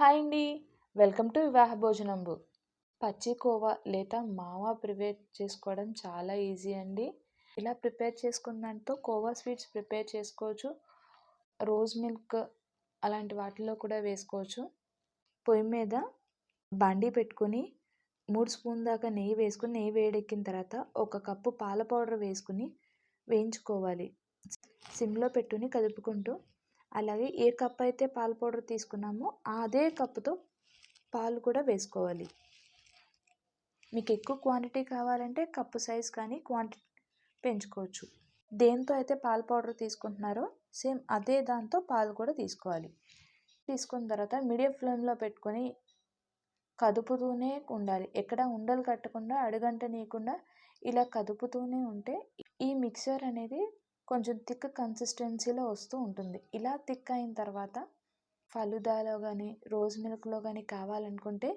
Hi అండి. Welcome to వివాహ భోజనంబు. పచ్చి కోవా లేదా మావా ప్రిపేర్ చేసుకోవడం చాలా ఈజీ అండి. ఇలా ప్రిపేర్ చేసుకున్న దాంతో కోవా స్వీట్స్ ప్రిపేర్ చేసుకోవచ్చు. రోజ్ మిల్క్ అలాంటి వాటిలో కూడా వేసుకోవచ్చు. పొయ్యి మీద బండి పెట్టుకొని మూడు స్పూన్ దాకా నెయ్యి వేసుకుని నెయ్యి వేడెక్కిన తర్వాత ఒక కప్పు పాల పౌడర్ వేసుకుని వేయించుకోవాలి. సిమ్లో పెట్టుని కలుపుకుంటూ అలాగే ఏ కప్ అయితే పాల పౌడర్ తీసుకున్నామో అదే కప్పుతో పాలు కూడా వేసుకోవాలి. మీకు ఎక్కువ క్వాంటిటీ కావాలంటే కప్పు సైజ్ కానీ క్వాంటిటీ పెంచుకోవచ్చు. దేంతో అయితే పాల పౌడర్ తీసుకుంటున్నారో సేమ్ అదే దాంతో పాలు కూడా తీసుకోవాలి. తీసుకున్న తర్వాత మీడియం ఫ్లేమ్లో పెట్టుకొని కదుపుతూనే ఉండాలి. ఎక్కడ ఉండలు కట్టకుండా అడుగంట నీయకుండా ఇలా కదుపుతూనే ఉంటే ఈ మిక్సర్ అనేది కొంచెం థిక్ కన్సిస్టెన్సీలో వస్తూ ఉంటుంది. ఇలా థిక్ అయిన తర్వాత ఫలుదాలో కానీ రోజ్ మిల్క్లో కానీ కావాలనుకుంటే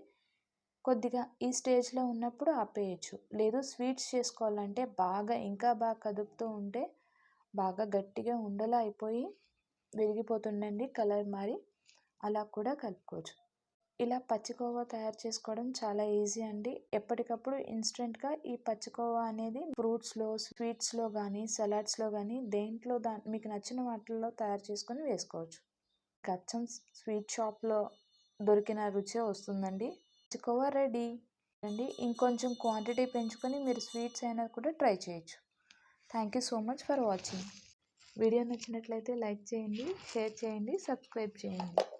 కొద్దిగా ఈ స్టేజ్లో ఉన్నప్పుడు ఆపేయచ్చు. లేదు స్వీట్స్ చేసుకోవాలంటే బాగా ఇంకా బాగా కదుపుతూ ఉంటే బాగా గట్టిగా ఉండలా అయిపోయి విరిగిపోతుండండి కలర్ మారి అలా కూడా కలుపుకోవచ్చు. ఇలా పచ్చికోవా తయారు చేసుకోవడం చాలా ఈజీ అండి. ఎప్పటికప్పుడు ఇన్స్టెంట్గా ఈ పచ్చికోవా అనేది ఫ్రూట్స్లో స్వీట్స్లో కానీ సలాడ్స్లో కానీ దేంట్లో దా మీకు నచ్చిన వాటిల్లో తయారు చేసుకొని వేసుకోవచ్చు. కచ్చం స్వీట్ షాప్లో దొరికిన రుచే వస్తుందండి. పచ్చికోవా రెడీ అండి. ఇంకొంచెం క్వాంటిటీ పెంచుకొని మీరు స్వీట్స్ అయినా కూడా ట్రై చేయొచ్చు. Thank you so much for watching. Video నచ్చినట్లయితే లైక్ చేయండి షేర్ చేయండి సబ్స్క్రైబ్ చేయండి.